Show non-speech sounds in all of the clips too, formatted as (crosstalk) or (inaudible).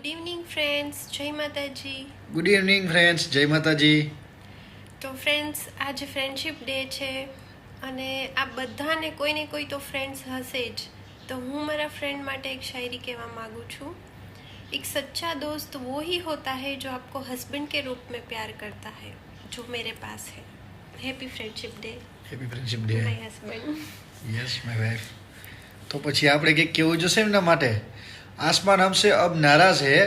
Good evening friends જય માતાજી good evening friends જય માતાજી તો ફ્રેન્ડ્સ આજે ફ્રેન્ડશિપ ડે છે અને આ બધાને કોઈ ને કોઈ તો ફ્રેન્ડ્સ હશે જ તો હું મારા ફ્રેન્ડ માટે એક શાયરી કહેવા માગું છું एक सच्चा दोस्त वो ही होता है जो आपको हस्बैंड के रूप में प्यार करता है जो मेरे पास है happy friendship day happy friendship day my husband yes my wife તો પછી આપણે કંઈક કેવું જોશે એમના માટે આસમાન હમસે અબ નારાજ હે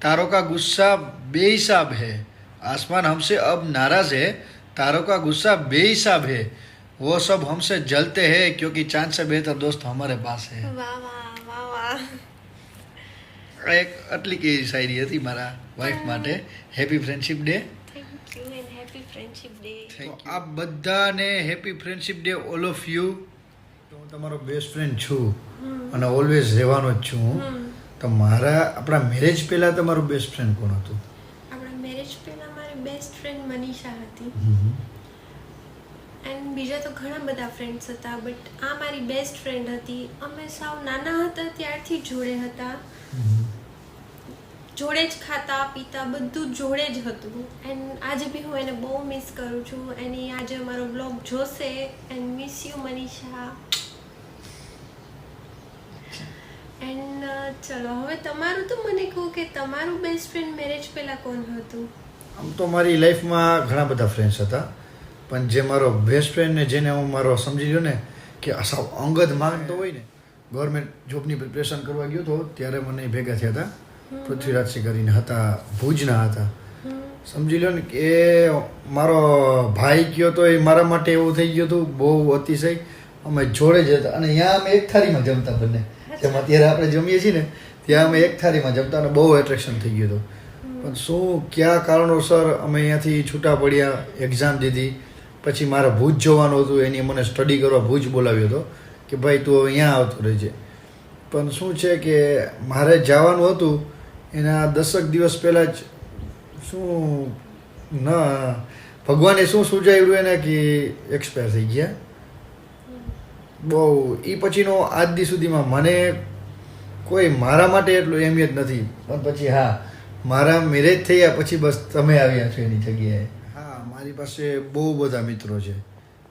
તારો કા ગુસ્સા બેહિસાબ હે આસમાન હમસે અબ નારાજ હે તારો કા ગુસ્સા બેહિસાબ હે वो सब हमसे जलते हैं क्योंकि चांद से बेहतर दोस्त हमारे पास है વાહ વાહ વાહ વાહ આ એક આટલી કે શાયરી હતી મારા વાઈફ માટે happy friendship day thank you and happy friendship day તો આ બધાને happy friendship day all of you હું તમારો બેસ્ટ ફ્રેન્ડ છું અને ઓલવેઝ રહેવાનો જ છું. હું. તો મારા આપણા મેરેજ પહેલાં તમારું બેસ્ટ ફ્રેન્ડ કોણ હતું? આપણા મેરેજ પહેલાં મારી બેસ્ટ ફ્રેન્ડ મનીષા હતી. એન્ડ બીજા તો ઘણા બધા ફ્રેન્ડ્સ હતા બટ આ મારી બેસ્ટ ફ્રેન્ડ હતી. અમે સાવ નાના હતા ત્યારથી જોડે હતા. જોડે જ ખાતા પીતા બધું જોડે જ હતું. એન્ડ આજે બી હું એને બહુ મિસ કરું છું. એની આજે અમારો બ્લોગ જોશે. And miss you Manisha and ચલો હવે તમારું તો મને કહો કે તમારું બેસ્ટ ફ્રેન્ડ મેરેજ પહેલાં કોણ હતું? આમ તો મારી લાઈફમાં ઘણા બધા ફ્રેન્ડ્સ હતા. પણ જે મારો બેસ્ટ ફ્રેન્ડ ને જેને હું મારો સમજી ગયો ને કે સાવ અંગત માનતો હોય ને ગવર્મેન્ટ જોબની પ્રિપરેશન કરવા ગયો હતો ત્યારે મને ભેગા થયા હતા. પૃથ્વીરાજસિંહ કરીને હતા ભુજના હતા. સમજી લો ને કે મારો ભાઈ કયો તો એ મારા માટે એવું થઈ ગયું હતું બહુ અતિશય. અમે જોડે જ હતા. અને અહીંયા અમે એક થાળીમાં જમતા બંને. જેમ અત્યારે આપણે જમીએ છીએ ને, ત્યાં અમે એક થાળીમાં જમતા અને બહુ એટ્રેક્શન થઈ ગયું હતું. પણ શું કયા કારણોસર અમે અહીંયાથી છૂટા પડ્યા એક્ઝામ દીધી. પછી મારે ભુજ જવાનું હતું, એની મને સ્ટડી કરવા ભુજ બોલાવ્યો હતો કે ભાઈ તું અહીંયા આવતો રહેજે. પણ શું છે કે મારે જવાનું હતું, એના દસક દિવસ પહેલાં જ શું ન, ભગવાને શું સૂજાવ્યું એને કે એક્સપાયર થઈ ગયા? બહુ. એ પછીનો આજ દી સુધીમાં મને કોઈ મારા માટે એટલું અહેમિયત નથી. પણ પછી હા મારા મેરેજ થયા પછી બસ તમે આવ્યા છો એની જગ્યાએ. હા મારી પાસે બહુ બધા મિત્રો છે.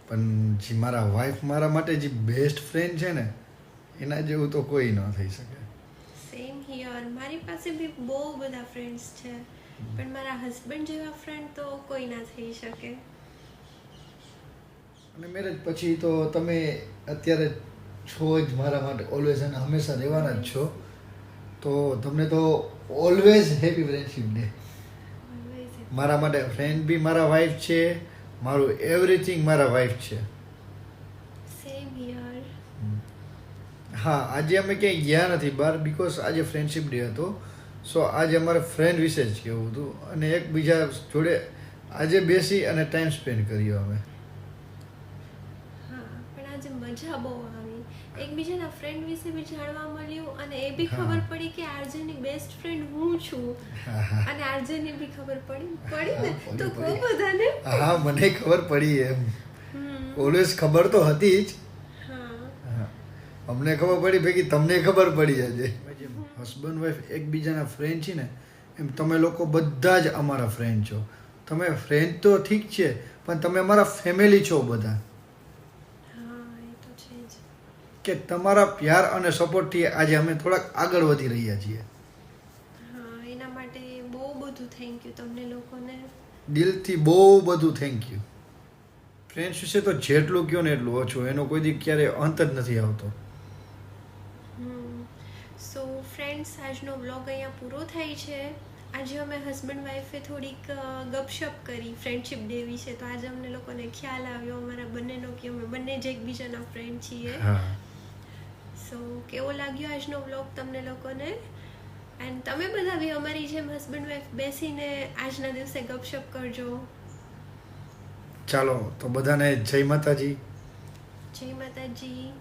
પણ જે મારા વાઈફ મારા માટે જે બેસ્ટ ફ્રેન્ડ છે ને એના જેવું તો કોઈ ન થઈ શકે. સેમ હિયર મારી પાસે બી બહુ બધા ફ્રેન્ડ્સ છે. પણ મારા હસબન્ડ જેવા ફ્રેન્ડ તો કોઈ ના થઈ શકે. અને મેરેજ પછી તો તમે અત્યારે છો જ મારા માટે ઓલવેઝ અને હંમેશા રહેવાના જ છો. તો તમને તો ઓલવેઝ હેપી ફ્રેન્ડશિપ ડે મારા માટે ફ્રેન્ડ બી મારા વાઈફ છે મારું એવરીથિંગ મારા વાઈફ છે. હા આજે અમે ક્યાંય ગયા નથી બહાર બિકોઝ આજે ફ્રેન્ડશિપ ડે હતો. સો આજે અમારે ફ્રેન્ડ વિશે જ કહેવું હતું. અને એકબીજા જોડે આજે બેસી અને ટાઈમ સ્પેન્ડ કર્યો અમે. મજા બહુ આવી. એકબીજાના ફ્રેન્ડ વિશે બી જાણવા મળ્યું અને એ બી ખબર પડી કે આરજેની બેસ્ટ ફ્રેન્ડ હું છું. (laughs) અને આરજેની બી ખબર પડી. પડી ને? હા, તો. કહો બધાને? હા મને ખબર પડી એમ. હમ, ઓલવેઝ ખબર તો હતી જ. હા. હા. અમને ખબર પડી ભેગી તમને ખબર પડી આજે. હસબન્ડ વાઈફ એકબીજાના ફ્રેન્ડ છે ને એમ તમે લોકો બધા જ અમારા ફ્રેન્ડ છો. તમે ફ્રેન્ડ તો ઠીક છે પણ તમે અમારા ફેમિલી છો બધા હા એ તો છે જ કે તમારા પ્યાર અને સપોર્ટથી આજે અમે થોડાક આગળ વધી રહ્યા છીએ. એના માટે બહુ બધું થેન્ક યુ તમને લોકોને. દિલથી બહુ બધું થેન્ક યુ ફ્રેન્ડ્સ વિશે તો જેટલું કહો ને એટલું ઓછું એનો કોઈ દી ક્યારે અંત જ નથી આવતો. સો ફ્રેન્ડ્સ આજનો વ્લોગ અહીંયા પૂરો થાય છે. આજે અમે હસબન્ડ વાઈફે થોડીક ગપશપ કરી ફ્રેન્ડશિપ ડે વિશે. તો આજે અમને લોકોને ખ્યાલ આવ્યો અમારા બંનેનો કે અમે બંને જ એકબીજાના ફ્રેન્ડ છીએ. હા. સો કેવો લાગ્યો આજનો વ્લોગ તમને લોકોને? એન્ડ તમે બધા બી અમારી જેમ હસબન્ડ વાઈફ બેસીને આજના દિવસે ગપશપ કરજો. ચાલો તો બધાને જય માતાજી. જય માતાજી.